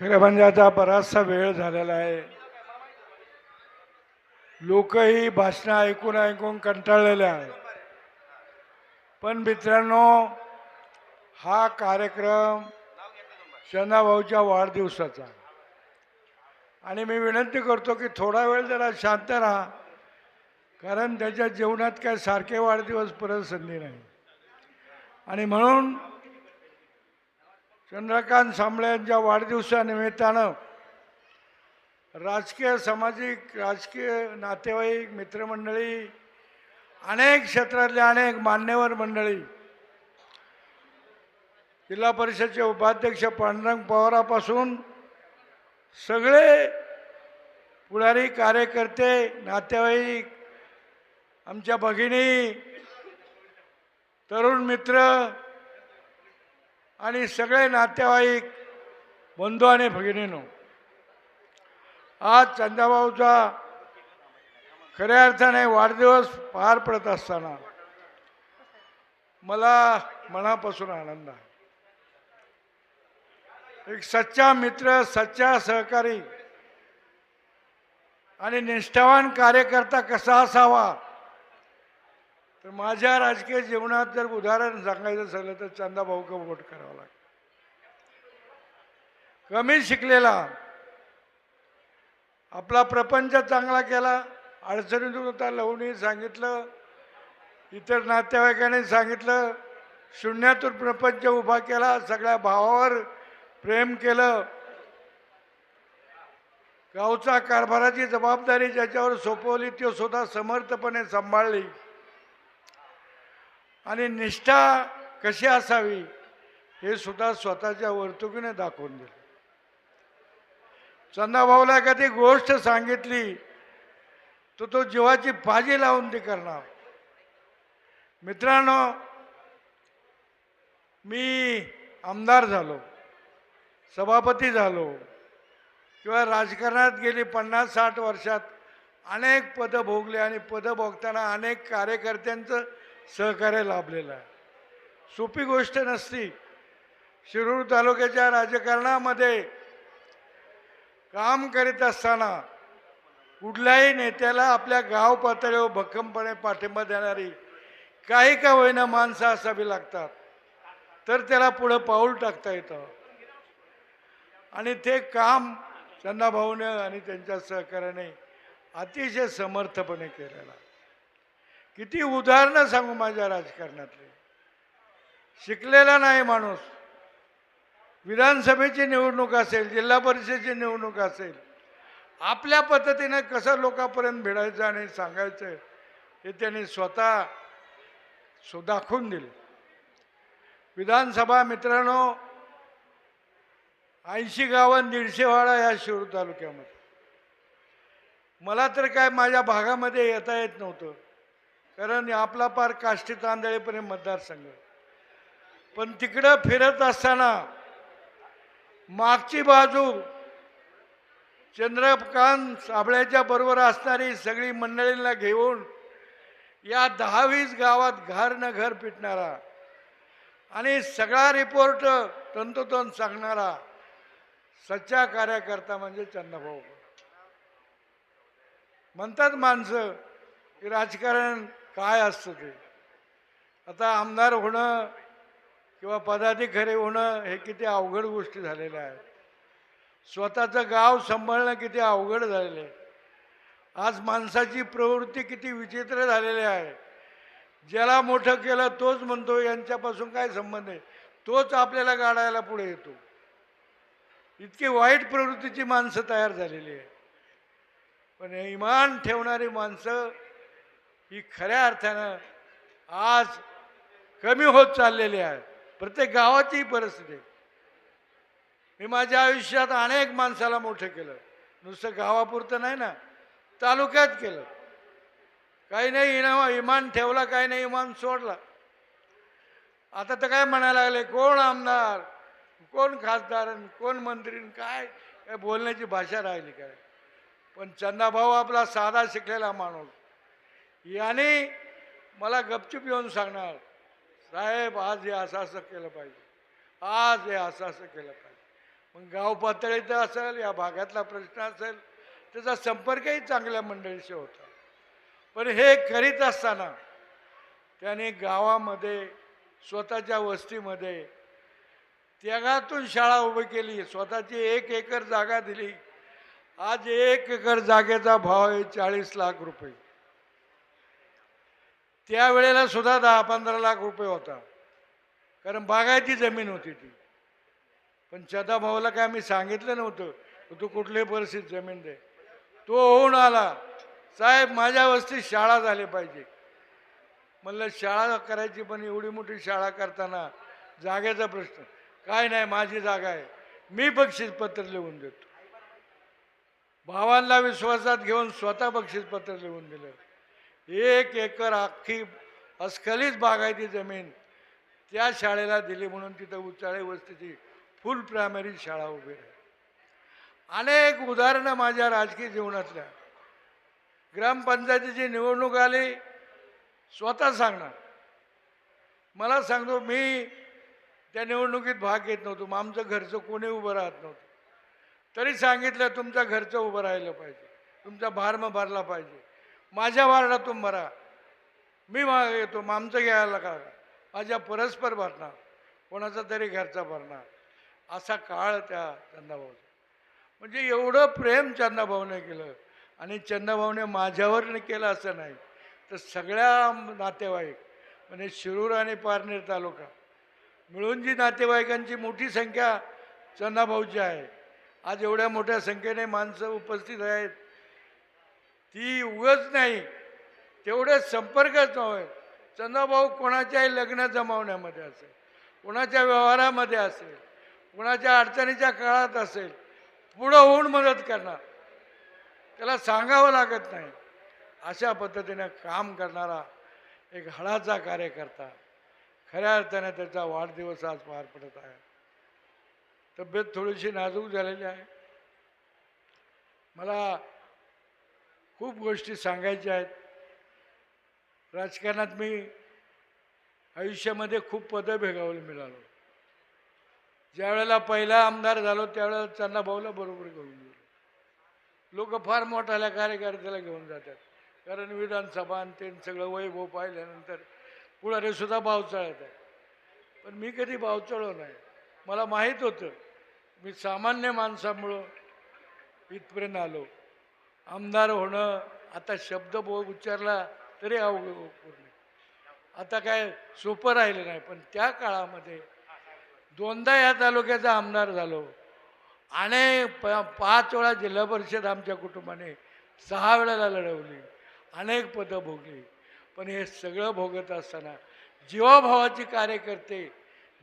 खरं म्हणजे आता बराचसा वेळ झालेला आहे. लोकही भाषणं ऐकून ऐकून कंटाळलेले आहेत. पण मित्रांनो हा कार्यक्रम शनाभाऊच्या वाढदिवसाचा आणि मी विनंती करतो की थोडा वेळ जरा शांत राहा कारण त्याच्या जीवनात काय सारखे वाढदिवस परत संधी नाही. आणि म्हणून चंद्रकांत सांबळे यांच्या वाढदिवसानिमित्तानं राजकीय सामाजिक राजकीय नातेवाईक मित्रमंडळी अनेक क्षेत्रातले अनेक मान्यवर मंडळी जिल्हा परिषदचे उपाध्यक्ष पांडुरंग पवारापासून सगळे पुढारी कार्यकर्ते नातेवाईक आमच्या भगिनी तरुण मित्र आणि सगळे नातेवाईक बंधू आणि भगिनीनो आज चंदाभाऊचा खऱ्या अर्थाने वाढदिवस पार पडत असताना मला मनापासून आनंद आहे. एक सच्चा मित्र सच्चा सहकारी आणि निष्ठावान कार्यकर्ता कसा असावा तर माझ्या राजकीय जीवनात जर उदाहरण सांगायचं झालं तर चंदाभाऊक वोट करावा लागेल. कमी शिकलेला आपला प्रपंच चांगला केला अडचणीतून होता लवणी सांगितलं इतर नातेवाईकांनी सांगितलं शून्यातून प्रपंच उभा केला सगळ्या भावावर प्रेम केलं. गावचा कारभाराची जबाबदारी ज्याच्यावर सोपवली ती स्वतः समर्थपणे सांभाळली. आणि निष्ठा कशी असावी हे सुद्धा स्वतःच्या वर्तुकीने दाखवून दिलं. चंदाभाऊला एखादी गोष्ट सांगितली तर तो जीवाची बाजी लावून ती करणार. मित्रांनो मी आमदार झालो सभापती झालो किंवा राजकारणात गेली पन्नास साठ वर्षात अनेक पदं भोगली आणि पदं भोगताना अनेक कार्यकर्त्यांचं सहकार्य लाभलेलं आहे. सोपी गोष्ट नसती. शिरूर तालुक्याच्या राजकारणामध्ये काम करीत असताना कुठल्याही नेत्याला आपल्या गाव पातळीवर भक्कमपणे पाठिंबा देणारी काही का होईना माणसं असावी लागतात. तर त्याला पुढं पाऊल टाकता येतं. आणि ते काम चंदाभाऊनं आणि त्यांच्या सहकार्याने अतिशय समर्थपणे केलेलं किती उदाहरणं सांगू माझ्या राजकारणातले? शिकलेला नाही माणूस. विधानसभेची निवडणूक असेल जिल्हा परिषदेची निवडणूक असेल आपल्या पद्धतीनं कसं लोकांपर्यंत भिडायचं आणि सांगायचं हे त्यांनी स्वतः सो दाखवून दिले. विधानसभा मित्रांनो ऐंशी गावं दीडशे वाडा या शिरूर तालुक्यामध्ये. मला तर काय माझ्या भागामध्ये येता येत नव्हतं. कारण आपला पार काष्टी तांदळेपर्यंत मतदारसंघ. पण तिकडं फिरत असताना मागची बाजू चंद्रकांत साबळ्याच्या बरोबर असणारी सगळी मंडळींना घेऊन या दहावीस गावात घर न घर पिटणारा आणि सगळा रिपोर्ट तंतोतंत सांगणारा सच्चा कार्यकर्ता म्हणजे चंद्रभाऊ. म्हणतात माणसं की राजकारण काय असतं ते? आता आमदार होणं किंवा पदाधिकारी होणं हे किती अवघड गोष्टी झालेल्या आहेत. स्वतःचं गाव सांभाळणं किती अवघड झालेलं आहे. आज माणसाची प्रवृत्ती किती विचित्र झालेली आहे. ज्याला मोठं केलं तोच म्हणतो यांच्यापासून काय संबंध आहे? तोच आपल्याला गाडायला पुढे येतो. इतकी वाईट प्रवृत्तीची माणसं तयार झालेली आहे पण हे इमान ठेवणारी माणसं ही खऱ्या अर्थानं आज कमी होत चाललेली आहे. प्रत्येक गावाची परिस्थिती. मी माझ्या आयुष्यात अनेक माणसाला मोठं केलं. नुसतं गावापुरतं नाही ना तालुक्यात केलं. काही नाही इनामा इमान ठेवला काही नाही इमान सोडला. आता तर काय म्हणायला लागले कोण आमदार कोण खासदार कोण मंत्री काय? काय बोलण्याची भाषा राहिली काय? पण चंदाभाऊ आपला साधा शिकलेला माणूस. याने मला गपचूप येऊन सांगणार साहेब आज हे असं असं केलं पाहिजे. आज हे असं असं केलं पाहिजे. मग गाव पातळीचं असेल या भागातला प्रश्न असेल त्याचा संपर्कही चांगल्या मंडळीशी होता. पण हे करीत असताना त्याने गावामध्ये स्वतःच्या वस्तीमध्ये त्यागातून शाळा उभी केली स्वतःची एक एकर जागा दिली. आज एक एकर जागेचा भाव आहे चाळीस लाख रुपये. त्यावेळेला सुद्धा दहा पंधरा लाख रुपये होता. कारण बागायती जमीन होती ती. पण भाऊला काय आम्ही सांगितलं नव्हतं तू कुठल्याही परिस्थितीत जमीन दे. तो होऊन आला. साहेब माझ्या वस्तीत शाळा झाली पाहिजे. म्हणलं शाळा करायची पण एवढी मोठी शाळा करताना जागेचा प्रश्न. काय नाही माझी जागा आहे. मी बक्षीसपत्र लिहून देतो. भावांना विश्वासात घेऊन स्वतः बक्षीसपत्र लिहून दिलं. एक एकर अख्खी अस्खलीत बागायती जमीन. त्या शाळेला दिली म्हणून तिथं उचाळे वस्तीची फुल प्रायमरी शाळा उभी राहिली अनेक उदाहरणं माझ्या राजकीय जीवनातल्या. ग्रामपंचायतीची निवडणूक आली स्वतः सांगणार. मला सांगतो मी त्या निवडणुकीत भाग घेत नव्हतो. मग आमचं घरचं कोणी उभं राहत नव्हतं. तरी सांगितलं तुमच्या घरचं उभं राहिलं पाहिजे. तुमचा भारम भरला पाहिजे. माझ्या वार्डातून भरा मी माग येतो मामचं आमचं घ्यायला का? माझ्या परस्पर भरणार. कोणाचा तरी घरचा भरणार. असा काळ त्या चंदाभाऊ म्हणजे एवढं प्रेम चंदाभाऊने केलं. आणि चंदाभाऊने माझ्यावर केलं असं नाही. तर सगळ्या नातेवाईक म्हणजे शिरूर आणि पारनेर तालुका मिळून जी नातेवाईकांची मोठी संख्या चंदाभाऊची आहे. आज एवढ्या मोठ्या संख्येने माणसं उपस्थित आहेत. ती उगच नाही. तेवढे संपर्कच नव्हे चंदाभाऊ कोणाच्याही लग्न जमावण्यामध्ये असेल कोणाच्या व्यवहारामध्ये असेल कोणाच्या अडचणीच्या काळात असेल पुढं होऊन मदत करणार. त्याला सांगावं लागत नाही. अशा पद्धतीने काम करणारा एक हळाचा कार्यकर्ता खऱ्या अर्थाने त्याचा वाढदिवस आज पार पडत आहे. तब्येत थोडीशी नाजूक झालेली आहे. मला खूप गोष्टी सांगायच्या आहेत. राजकारणात मी आयुष्यामध्ये खूप पदं भेगावलं मिळालो. ज्यावेळेला पहिला आमदार झालो त्यावेळेला त्यांना भाऊला बरोबर घेऊन गेलो. लोक फार मोठ्याल्या कार्यकर्त्याला घेऊन जातात. कारण विधानसभा आणि ते सगळं वैभव पाहिल्यानंतर पुढारेसुद्धा भाव भावचाळत पण मी कधी भावचळलो नाही. मला माहीत होतं मी सामान्य माणसामुळं इथपर्यंत आलो. आमदार होणं आता शब्द बो उच्चारला तरी अवघड पूर्ण. आता काय सोपं राहिलं नाही पण त्या काळामध्ये दोनदा या तालुक्याचा आमदार झालो. आणि प पाच वेळा जिल्हा परिषद आमच्या कुटुंबाने सहा वेळेला लढवली अनेक पदं भोगली. पण हे सगळं भोगत असताना जीवाभावाची कार्यकर्ते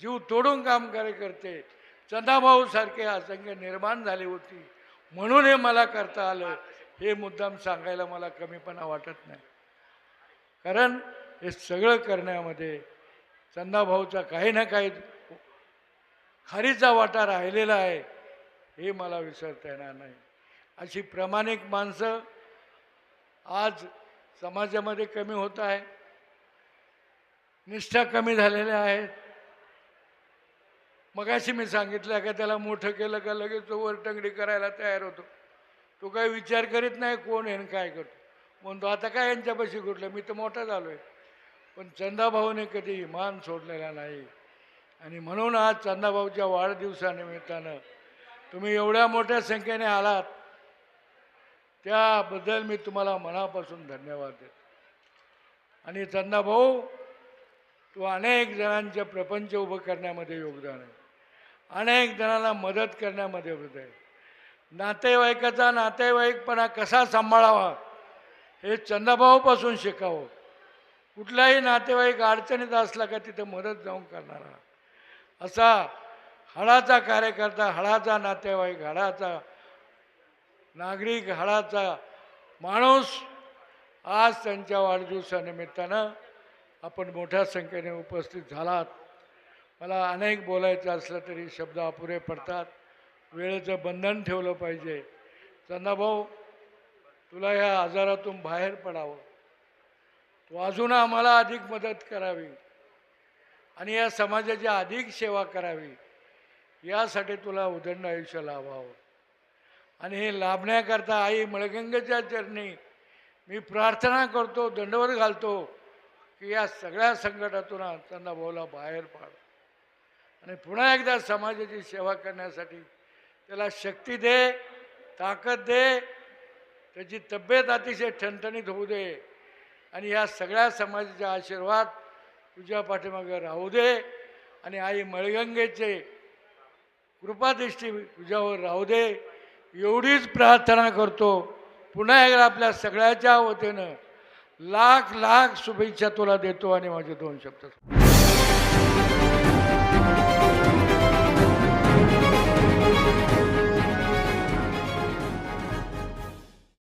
जीव तोडून काम कार्यकर्ते चंदाभाऊसारखे असंख्य निर्माण झाली होती. म्हणून हे मला करता आलं. हे मुद्दाम सांगायला मला कमीपणा वाटत नाही. कारण हे सगळं करण्यामध्ये चंदाभाऊचा काही ना काही खारीचा वाटा राहिलेला आहे हे मला विसरता येणार नाही. अशी प्रामाणिक माणसं आज समाजामध्ये कमी होत आहे निष्ठा कमी झालेल्या आहेत. मगाशी मी सांगितलं का त्याला मोठं केलं का लगेच तो वरटंगडी करायला तयार होतो. तो काही विचार करीत नाही कोण आहे काय करतो. म्हणतो आता काय यांच्यापाशी कुठलं? मी तर मोठा झालो आहे पण चंदाभाऊने कधी मान सोडलेला नाही. आणि म्हणून आज चंदाभाऊच्या वाढदिवसानिमित्तानं तुम्ही एवढ्या मोठ्या संख्येने आलात त्याबद्दल मी तुम्हाला मनापासून धन्यवाद देतो. आणि चंदाभाऊ तू अनेक जणांचे प्रपंच उभं करण्यामध्ये योगदान आहे. अनेक जणांना मदत करण्यामध्ये होत आहे. नातेवाईकाचा नातेवाईकपणा कसा सांभाळावा हे चंदाभाऊपासून शिकावं. कुठलाही नातेवाईक अडचणीत असला का तिथं मदत जाऊन करणारा असा हळाचा कार्यकर्ता हळाचा नातेवाईक हळाचा नागरिक हळाचा माणूस आज त्यांच्या वाढदिवसानिमित्तानं आपण मोठ्या संख्येने उपस्थित झालात. मला अनेक बोलायचं असलं तरी शब्द अपुरे पडतात. वेळेचं बंधन ठेवलं पाहिजे. चंदाभाऊ तुला ह्या आजारातून बाहेर पडावं. तू अजून आम्हाला अधिक मदत करावी. आणि या समाजाची अधिक सेवा करावी. यासाठी तुला उदंड आयुष्य लाभावं. आणि हे लाभण्याकरता आई मळगंगेच्या चरणी मी प्रार्थना करतो दंडवर घालतो की या सगळ्या संकटातून त्यांना भाऊला बाहेर पाड. आणि पुन्हा एकदा समाजाची सेवा करण्यासाठी त्याला शक्ती दे ताकद दे त्याची तब्येत अतिशय ठणठणीत होऊ दे. आणि या सगळ्या समाजाचे आशीर्वाद तुझ्या पाठीमागे राहू दे. आणि आई मळगंगेचे कृपादृष्टी तुझ्यावर राहू दे. एवढीच प्रार्थना करतो. पुन्हा एकदा आपल्या सगळ्याच्या वतीनं लाख लाख शुभेच्छा तुला देतो आणि माझे दोन शब्द